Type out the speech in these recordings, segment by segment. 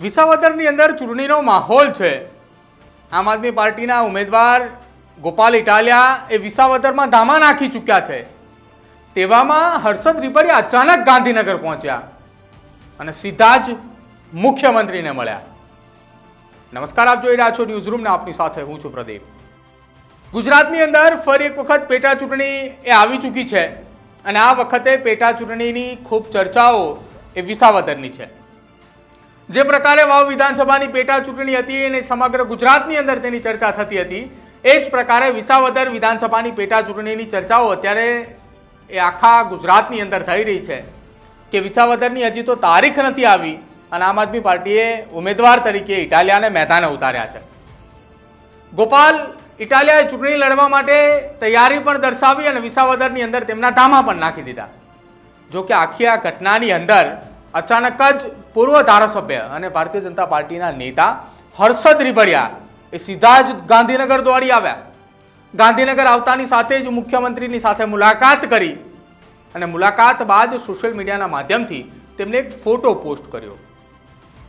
વિસાવદરની અંદર ચૂંટણીનો માહોલ છે. આમ આદમી પાર્ટીના ઉમેદવાર ગોપાલ ઇટાલિયા એ વિસાવદરમાં ધામા નાખી ચૂક્યા છે. તેવામાં હર્ષદ રીપડિયા અચાનક ગાંધીનગર પહોંચ્યા અને સીધા જ મુખ્યમંત્રીને મળ્યા. નમસ્કાર, આપ જોઈ રહ્યા છો ન્યૂઝ રૂમને આપની સાથે હું છું પ્રદીપ. ગુજરાતની અંદર ફરી એક વખત પેટા ચૂંટણી એ આવી ચૂકી છે અને આ વખતે પેટા ચૂંટણીની ખૂબ ચર્ચાઓ એ વિસાવદરની છે. જે પ્રકારે વાવ વિધાનસભાની પેટા ચૂંટણી હતી અને સમગ્ર ગુજરાતની અંદર તેની ચર્ચા થતી હતી, એ જ પ્રકારે વિસાવદર વિધાનસભાની પેટા ચૂંટણીની ચર્ચાઓ અત્યારે એ આખા ગુજરાતની અંદર થઈ રહી છે કે વિસાવદરની હજી તો તારીખ નથી આવી અને આમ આદમી પાર્ટીએ ઉમેદવાર તરીકે ઇટાલિયાને મેદાને ઉતાર્યા છે. ગોપાલ, ઇટાલિયાએ ચૂંટણી લડવા માટે તૈયારી પણ દર્શાવી અને વિસાવદરની અંદર તેમના ધામા પણ નાખી દીધા. જો કે આખી આ ઘટનાની અંદર અચાનક જ પૂર્વ ધારાસભ્ય અને ભારતીય જનતા પાર્ટીના નેતા હર્ષદ રીબડિયા એ સીધા જ ગાંધીનગર દોડી આવ્યા. ગાંધીનગર આવતાની સાથે જ મુખ્યમંત્રીની સાથે મુલાકાત કરી અને મુલાકાત બાદ સોશિયલ મીડિયાના માધ્યમથી તેમણે એક ફોટો પોસ્ટ કર્યો.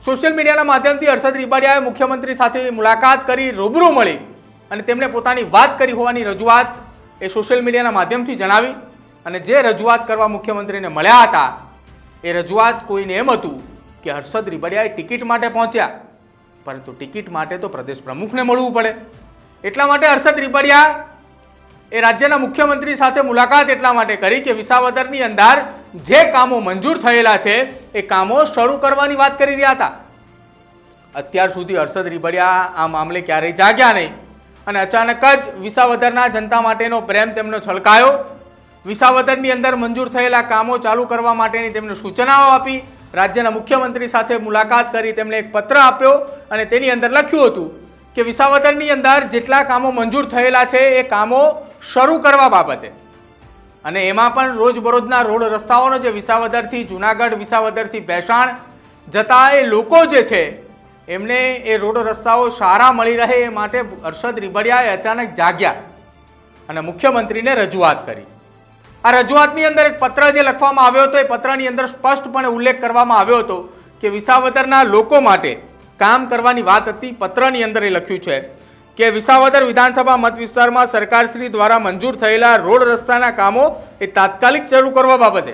સોશિયલ મીડિયાના માધ્યમથી હર્ષદ રીબાડિયાએ મુખ્યમંત્રી સાથે મુલાકાત કરી, રૂબરૂ મળી અને તેમણે પોતાની વાત કરી હોવાની રજૂઆત એ સોશિયલ મીડિયાના માધ્યમથી જણાવી અને જે રજૂઆત કરવા મુખ્યમંત્રીને મળ્યા હતા એ રજૂઆત કોઈને એમ હતું કે હર્ષદ રીબડિયાએ ટિકિટ માટે પહોંચ્યા. પરંતુ ટિકિટ માટે તો પ્રદેશ પ્રમુખને મળવું પડે. એટલા માટે હર્ષદ રીબડિયા એ રાજ્યના મુખ્યમંત્રી સાથે મુલાકાત એટલા માટે કરી કે વિસાવદરની અંદર જે કામો મંજૂર થયેલા છે, એ કામો શરૂ કરવાની વાત કરી રહ્યા હતા. અત્યાર સુધી હર્ષદ રીબડિયા આ મામલે ક્યારેય જાગ્યા નહીં. અને અચાનક જ વિસાવદરના જનતા માટેનો પ્રેમ તેમનો છલકાયો. વિસાવદરની અંદર મંજૂર થયેલા કામો ચાલુ કરવા માટેની તેમને સૂચનાઓ આપી. રાજ્યના મુખ્યમંત્રી સાથે મુલાકાત કરી તેમણે એક પત્ર આપ્યો અને તેની અંદર લખ્યું હતું કે વિસાવદરની અંદર જેટલા કામો મંજૂર થયેલા છે એ કામો શરૂ કરવા બાબતે. અને એમાં પણ રોજબરોજના રોડ રસ્તાઓનો જે વિસાવદરથી જુનાગઢ વિસાવદરથી ભેસાણ જતા એ લોકો જે છે, એમને એ રોડ રસ્તાઓ સારા મળી રહે એ માટે હર્ષદ રીબડિયાએ અચાનક જાગ્યા અને મુખ્યમંત્રીને રજૂઆત કરી. આ રજૂઆતની અંદર એક પત્ર જે લખવામાં આવ્યો હતો, એ પત્રની અંદર સ્પષ્ટપણે ઉલ્લેખ કરવામાં આવ્યો હતો કે વિસાવદરના લોકો માટે કામ કરવાની વાત હતી. પત્રની અંદર એ લખ્યું છે કે વિસાવદર વિધાનસભા મત વિસ્તારમાં સરકારશ્રી દ્વારા મંજૂર થયેલા રોડ રસ્તાના કામો એ તાત્કાલિક શરૂ કરવા બાબતે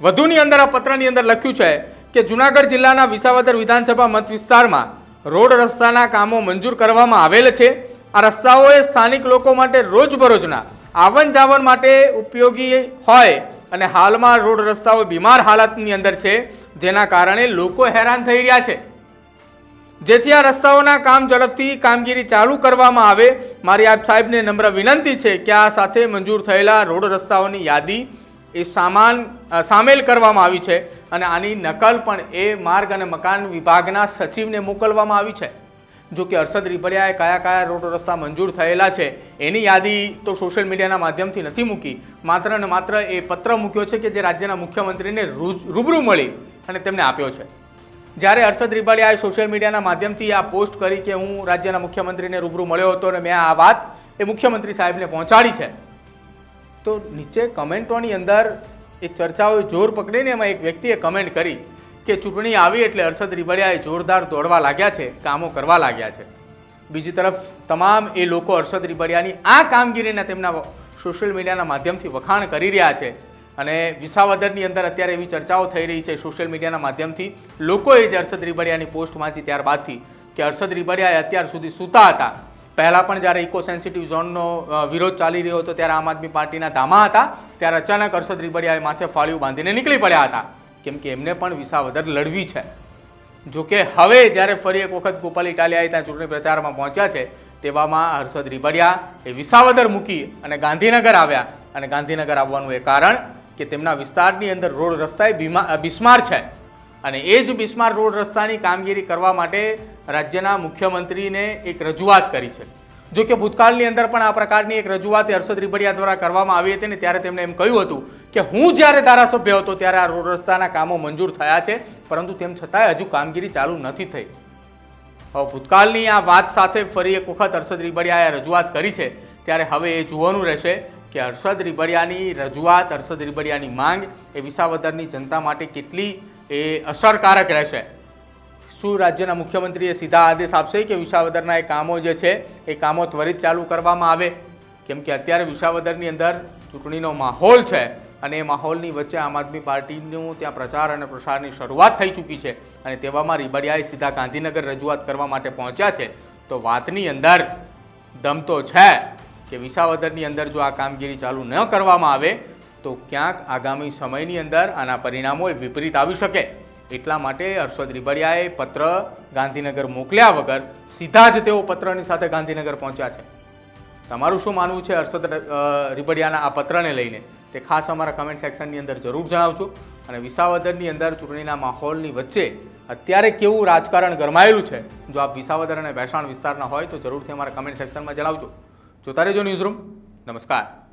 વધુની અંદર આ પત્રની અંદર લખ્યું છે કે જુનાગઢ જિલ્લાના વિસાવદર વિધાનસભા મત વિસ્તારમાં રોડ રસ્તાના કામો મંજૂર કરવામાં આવેલ છે. આ રસ્તાઓએ સ્થાનિક લોકો માટે રોજબરોજના આવન જાવન માટે ઉપયોગી હોય અને હાલમાં રોડ રસ્તાઓ બીમાર હાલતની અંદર છે, જેના કારણે લોકો હેરાન થઈ રહ્યા છે. જેથી આ રસ્તાઓના કામ ઝડપથી કામગીરી ચાલુ કરવામાં આવે, મારી આપ સાહેબને નમ્ર વિનંતી છે કે આ સાથે મંજૂર થયેલા રોડ રસ્તાઓની યાદી એ સામાન સામેલ કરવામાં આવી છે અને આની નકલ પણ એ માર્ગ અને મકાન વિભાગના સચિવને મોકલવામાં આવી છે. જો કે હર્ષદ રીપરિયાએ કયા કયા રોડ રસ્તા મંજૂર થયેલા છે, એની યાદી તો સોશિયલ મીડિયાના માધ્યમથી નથી મૂકી. માત્ર ને માત્ર એ પત્ર મૂક્યો છે કે જે રાજ્યના મુખ્યમંત્રીને રૂબરૂ મળી અને તેમને આપ્યો છે. જ્યારે હર્ષદ રીબાડિયાએ સોશિયલ મીડિયાના માધ્યમથી આ પોસ્ટ કરી કે હું રાજ્યના મુખ્યમંત્રીને રૂબરૂ મળ્યો હતો અને મેં આ વાત એ મુખ્યમંત્રી સાહેબને પહોંચાડી છે. તો નીચે કમેન્ટોની અંદર એ ચર્ચાઓએ જોર પકડીને એમાં એક વ્યક્તિએ કમેન્ટ કરી. કે ચૂંટણી આવી એટલે હર્ષદ રીબડિયાએ જોરદાર દોડવા લાગ્યા છે, કામો કરવા લાગ્યા છે. બીજી તરફ, તમામ એ લોકો હર્ષદ રીબડિયાની આ કામગીરીના તેમના સોશિયલ મીડિયાના માધ્યમથી વખાણ કરી રહ્યા છે. અને વિસાવદરની અંદર અત્યારે એવી ચર્ચાઓ થઈ રહી છે સોશિયલ મીડિયાના માધ્યમથી. લોકોએ જે હર્ષદ રીબડિયાની પોસ્ટ વાંચી ત્યારબાદથી કે હર્ષદ રીબડિયાએ અત્યાર સુધી સૂતા હતા. પહેલાં પણ જ્યારે ઇકો સેન્સિટિવ ઝોનનો વિરોધ ચાલી રહ્યો હતો ત્યારે આમ આદમી પાર્ટીના ધામા હતા. ત્યારે અચાનક હર્ષદ રીબડિયાએ માથે ફાળિયું બાંધીને નીકળી પડ્યા હતા. કેમ કે એમને પણ વિસાવદર લડવી છે. જો કે હવે જ્યારે ફરી એક વખત ગોપાલ ઇટાલિયાએ ત્યાં ચૂંટણી પ્રચારમાં પહોંચ્યા છે, તેવામાં હર્ષદ રીબડિયા એ વિસાવદર મૂકી અને ગાંધીનગર આવ્યા. અને ગાંધીનગર આવવાનું એ કારણ કે તેમના વિસ્તારની અંદર રોડ રસ્તાએ બીમા બિસ્માર છે. અને એ જ બિસ્માર રોડ રસ્તાની કામગીરી કરવા માટે રાજ્યના મુખ્યમંત્રીને એક રજૂઆત કરી છે. જો કે ભૂતકાળની અંદર પણ આ પ્રકારની એક રજૂઆત હર્ષદ રીબડિયા દ્વારા કરવામાં આવી હતી ને ત્યારે તેમણે એમ કહ્યું હતું કે હું જ્યારે ધારાસભ્ય હતો ત્યારે આ રોડ રસ્તાના કામો મંજૂર થયા છે, પરંતુ તેમ છતાંય હજુ કામગીરી ચાલુ નથી થઈ. હવે ભૂતકાળની આ વાત સાથે ફરી એક વખત હર્ષદ રીબડિયાએ રજૂઆત કરી છે. ત્યારે હવે એ જોવાનું રહેશે કે હર્ષદ રીબડિયાની રજૂઆત, હર્ષદ રીબડિયાની માંગ એ વિસાવદરની જનતા માટે કેટલી એ અસરકારક રહેશે. શું રાજ્યના મુખ્યમંત્રીએ સીધા આદેશ આપશે કે વિસાવદરના એ કામો જે છે, એ કામો ત્વરિત ચાલુ કરવામાં આવે? કેમ કે અત્યારે વિસાવદરની અંદર ચૂંટણીનો માહોલ છે. અને એ માહોલની વચ્ચે આમ આદમી પાર્ટીનું ત્યાં પ્રચાર અને પ્રસારની શરૂઆત થઈ ચૂકી છે. અને તેવામાં રીબડિયાએ સીધા ગાંધીનગર રજૂઆત કરવા માટે પહોંચ્યા છે. તો વાતની અંદર દમ તો છે કે વિસાવદરની અંદર જો આ કામગીરી ચાલુ ન કરવામાં આવે, તો ક્યાંક આગામી સમયની અંદર આના પરિણામો વિપરીત આવી શકે. એટલા માટે હર્ષદ રીબડિયાએ પત્ર ગાંધીનગર મોકલ્યા વગર સીધા જ તેઓ પત્રની સાથે ગાંધીનગર પહોંચ્યા છે. તમારું શું માનવું છે હર્ષદ રીબડિયાના આ પત્રને લઈને? તે ખાસ અમારા કમેન્ટ સેક્શનની અંદર જરૂર જણાવજો. અને વિસાવદરની અંદર ચૂંટણીના માહોલની વચ્ચે અત્યારે કેવું રાજકારણ ગરમાયેલું છે? જો આપ વિસાવદર અને ભેસાણ વિસ્તારના હોય તો જરૂરથી અમારા કમેન્ટ સેક્શનમાં જણાવજો. જોતા રહેજો ન્યૂઝરૂમ નમસ્કાર.